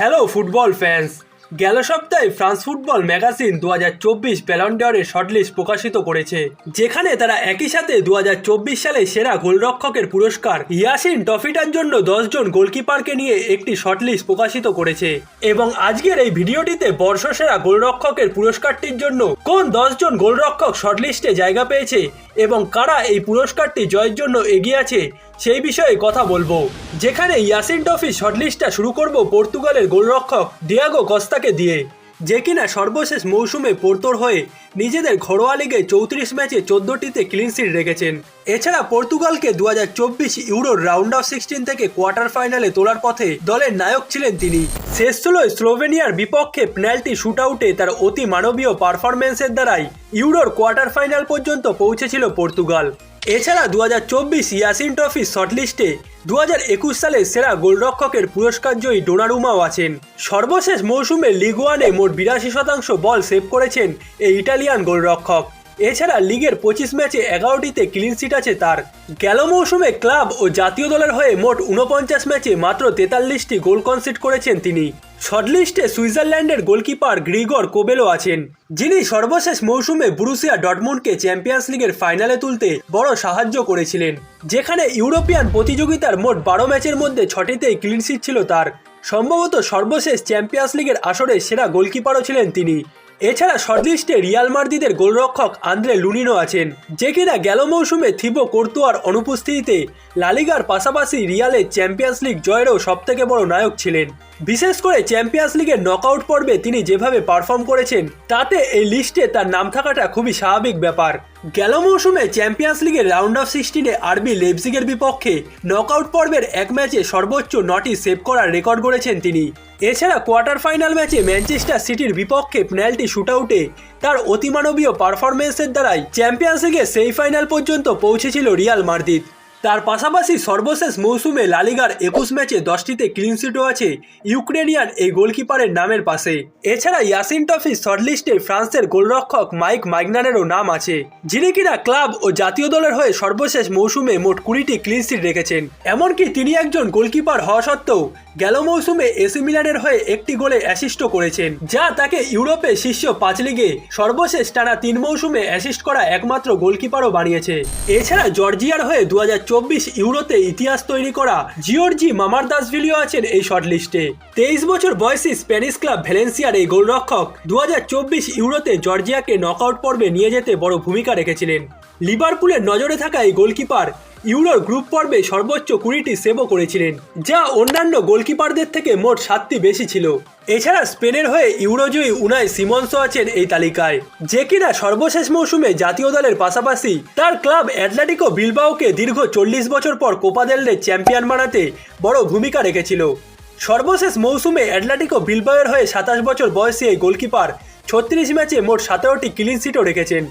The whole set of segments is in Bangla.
হ্যালো ফুটবল ফ্যান্স গেল সপ্তাহে ফ্রান্স ফুটবল ম্যাগাজিন দু হাজার চব্বিশ প্যালন্ডারের শর্টলিস্ট প্রকাশিত করেছে, যেখানে তারা একই সাথে দু হাজার চব্বিশ সালে সেরা গোলরক্ষকের পুরস্কার ইয়াসিন ট্রফিটার জন্য দশজন গোলকিপারকে নিয়ে একটি শর্টলিস্ট প্রকাশিত করেছে। এবং আজকের এই ভিডিওটিতে বর্ষসেরা গোলরক্ষকের পুরস্কারটির জন্য কোন দশজন গোলরক্ষক শর্টলিস্টে জায়গা পেয়েছে এবং কারা এই পুরস্কারটি জয়ের জন্য এগিয়ে আছে সেই বিষয়ে কথা বলব। যেখানে ইয়াসিন ট্রফি শর্টলিস্টটা শুরু করব পর্তুগালের গোলরক্ষক ডিয়াগো কস্তাকে দিয়ে। যে কিনা সর্বশেষ মৌসুমে পোর্তোর হয়ে নিজেদের ঘরোয়া লিগে চৌত্রিশ ম্যাচে চোদ্দটিতে ক্লিনশিট রেখেছেন। এছাড়া পর্তুগালকে দু হাজার চব্বিশ ইউরোর রাউন্ড অফ সিক্সটিন থেকে কোয়ার্টার ফাইনালে তোলার পথে দলের নায়ক ছিলেন তিনি। শেষ ষোলোয় স্লোভেনিয়ার বিপক্ষে পেনাল্টি শুট আউটে তার অতি মানবীয় পারফরমেন্সের দ্বারাই ইউরোর কোয়ার্টার ফাইনাল পর্যন্ত পৌঁছেছিল পর্তুগাল। এছাড়া দু হাজার চব্বিশ ইয়াসিন ট্রফি শর্টলিস্টে দু হাজার একুশ সালে সেরা গোলরক্ষকের পুরস্কার জয়ী ডোনারুমাও আছেন। সর্বশেষ মৌসুমে লিগ ওয়ানে মোট বিরাশি শতাংশ বল সেভ করেছেন এই ইটালিয়ান গোলরক্ষক। এছাড়া লিগের পঁচিশ ম্যাচে এগারোটিতে ক্লিনশিট আছে তার। গেল মৌসুমে ক্লাব ও জাতীয় দলের হয়ে মোট উনপঞ্চাশ ম্যাচে মাত্র তেতাল্লিশটি গোল কনসিড করেছেন তিনি। শর্টলিস্টে সুইজারল্যান্ডের গোলকিপার গ্রিগর কোবেলো আছেন, যিনি সর্বশেষ মৌসুমে ব্রুসিয়া ডটমুন্ডকে চ্যাম্পিয়ন্স লিগের ফাইনালে তুলতে বড় সাহায্য করেছিলেন, যেখানে ইউরোপিয়ান প্রতিযোগিতার মোট বারো ম্যাচের মধ্যে ছটিতেই ক্লিনশিট ছিল তার। সম্ভবত সর্বশেষ চ্যাম্পিয়ন্স লিগের আসরে সেরা গোলকিপারও ছিলেন তিনি। এছাড়া শর্টলিস্টে রিয়াল মার্দিদের গোলরক্ষক আন্দ্রে লুনিনো আছেন, যে কিনা গেল মৌসুমে থিবো কোর্তুয়ার অনুপস্থিতিতে লালিগার পাশাপাশি রিয়ালের চ্যাম্পিয়ন্স লিগ জয়েরও সবথেকে বড় নায়ক ছিলেন। বিশেষ করে চ্যাম্পিয়ন্স লিগের নকআউট পর্বে তিনি যেভাবে পারফর্ম করেছেন, তাতে এই লিস্টে তার নাম থাকাটা খুবই স্বাভাবিক ব্যাপার। গেল মৌসুমে চ্যাম্পিয়ন্স লিগের রাউন্ড অফ সিক্সটিনে আরবি লেপজিগের বিপক্ষে নকআউট পর্বের এক ম্যাচে সর্বোচ্চ নটি সেভ করার রেকর্ড গড়েছেন তিনি। এছাড়া কোয়ার্টার ফাইনাল ম্যাচে ম্যানচেস্টার সিটির বিপক্ষে পেনাল্টি শুটআউটে তার অতিমানবীয় পারফরমেন্সের দ্বারাই চ্যাম্পিয়ন্স লিগের সেই ফাইনাল পর্যন্ত পৌঁছেছিল রিয়াল মার্দিদ তার পাশাপাশি সর্বশেষ মৌসুমে লালিগার একুশ ম্যাচে দশটিতে ক্লিনশিটও আছে ইউক্রেনিয়ান এই গোলকিপারের নামের পাশে। এছাড়া ইয়াসিন ট্রফি শর্টলিস্টে ফ্রান্সের গোলরক্ষক মাইক মাইগনারেরও নাম আছে, যিনি কিনা ক্লাব ও জাতীয় দলের হয়ে সর্বশেষ মৌসুমে মোট কুড়িটি ক্লিনশিট রেখেছেন। এমনকি তিনি একজন গোলকিপার হওয়া সত্ত্বেও গেল মৌসুমে এসি মিলানের হয়ে একটি গোলে অ্যাসিস্টও করেছেন, যা তাকে ইউরোপে শীর্ষ পাঁচ লিগে সর্বশেষ টানা তিন মৌসুমে অ্যাসিস্ট করা একমাত্র গোলকিপারও বানিয়েছে। এছাড়া জর্জিয়ার হয়ে দু হাজার ইউরোতে ইতিহাস তৈরি করা জিওর্জি মামারদাসভিলিও আছেন এই শর্টলিস্টে। তেইশ বছর বয়সী স্প্যানিশ ক্লাব ভ্যালেন্সিয়ার এই গোলরক্ষক দু হাজার চব্বিশ ইউরোতে জর্জিয়াকে নকআউট পর্বে নিয়ে যেতে বড় ভূমিকা রেখেছিলেন। লিভারপুলের নজরে থাকা এই গোলকিপার ইউরোর গ্রুপ পর্বে সর্বোচ্চ কুড়িটি সেভও করেছিলেন, যা অন্যান্য গোলকিপারদের থেকে মোট সাতটি বেশি ছিল। এছাড়া স্পেনের হয়ে ইউরোজয়ী উনাই সিমন্সও আছেন এই তালিকায়, যে কিনা সর্বশেষ মৌসুমে জাতীয় দলের পাশাপাশি তার ক্লাব অ্যাটলেটিকো বিলবাওকে দীর্ঘ চল্লিশ বছর পর কোপা দেলরে চ্যাম্পিয়ন বানাতে বড় ভূমিকা রেখেছিল। সর্বশেষ মৌসুমে অ্যাটলেটিকো বিলবাওয়ের হয়ে সাতাশ বছর বয়সী এই গোলকিপার ছত্রিশ ম্যাচে মোট সতেরোটি ক্লিনশিটও রেখেছেন।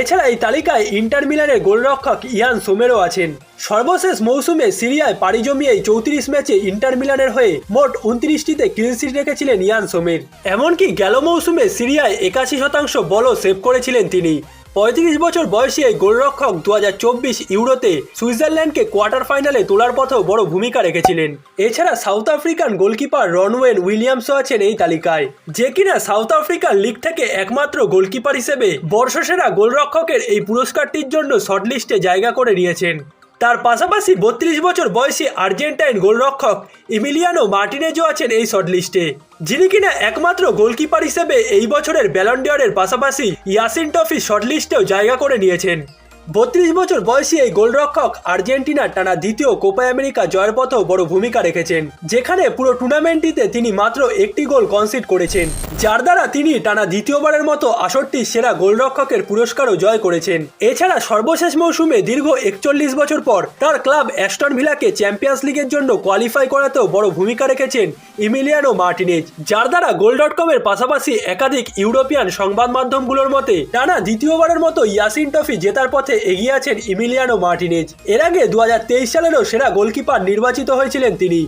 এছাড়া এই তালিকায় ইন্টার মিলানের গোলরক্ষক ইয়ান সোমেরও আছেন। সর্বশেষ মৌসুমে সিরিয়ায় পাড়ি জমিয়ে চৌত্রিশ ম্যাচে ইন্টার মিলানের হয়ে মোট উনত্রিশটিতে ক্লিনশিট রেখেছিলেন ইয়ান সোমের। এমনকি গেল মৌসুমে সিরিয়ায় একাশি শতাংশ বলও সেভ করেছিলেন তিনি। পঁয়ত্রিশ বছর বয়সী এই গোলরক্ষক দু হাজার চব্বিশ ইউরোতে সুইজারল্যান্ডকে কোয়ার্টার ফাইনালে তোলার পথেও বড় ভূমিকা রেখেছিলেন। এছাড়া সাউথ আফ্রিকান গোলকিপার রনওয়েন উইলিয়ামসও আছেন এই তালিকায়। যে কিনা সাউথ আফ্রিকান লিগ থেকে একমাত্র গোলকিপার হিসেবে বর্ষসেরা গোলরক্ষকের এই পুরস্কারটির জন্য শর্টলিস্টে জায়গা করে নিয়েছেন। তার পাশাপাশি বত্রিশ বছর বয়সী আর্জেন্টাইন গোলরক্ষক ইমিলিয়ানো মার্টিনেজও আছেন এই শর্টলিস্টে, যিনি কিনা একমাত্র গোলকিপার হিসেবে এই বছরের ব্যালন্ডিয়রের পাশাপাশি ইয়াসিন ট্রফি শর্টলিস্টেও জায়গা করে নিয়েছেন। বত্রিশ বছর বয়সী এই গোলরক্ষক আর্জেন্টিনার টানা দ্বিতীয় কোপা আমেরিকা জয়ের পথেও বড় ভূমিকা রেখেছেন, যেখানে পুরো টুর্নামেন্টটিতে তিনি মাত্র একটি গোল কনসিড করেছেন, যার দ্বারা তিনি টানা দ্বিতীয়বারের মতো আসরটি সেরা গোলরক্ষকের পুরস্কারও জয় করেছেন। এছাড়া সর্বশেষ মৌসুমে দীর্ঘ একচল্লিশ বছর পর তার ক্লাব অ্যাস্টন ভিলাকে চ্যাম্পিয়ন্স লিগের জন্য কোয়ালিফাই করাতেও বড় ভূমিকা রেখেছেন ইমিলিয়ানো মার্টিনেজ, যার দ্বারা গোল ডট কমের পাশাপাশি একাধিক ইউরোপিয়ান সংবাদ মাধ্যমগুলোর মতে টানা দ্বিতীয়বারের মতো ইয়াসিন ট্রফি জেতার পথে এগিয়ে আছেন ইমিলিয়ানো মার্টিনেজ। এর আগে দু হাজার তেইশ সালেরও সেরা গোলকিপার নির্বাচিত হয়েছিলেন তিনি।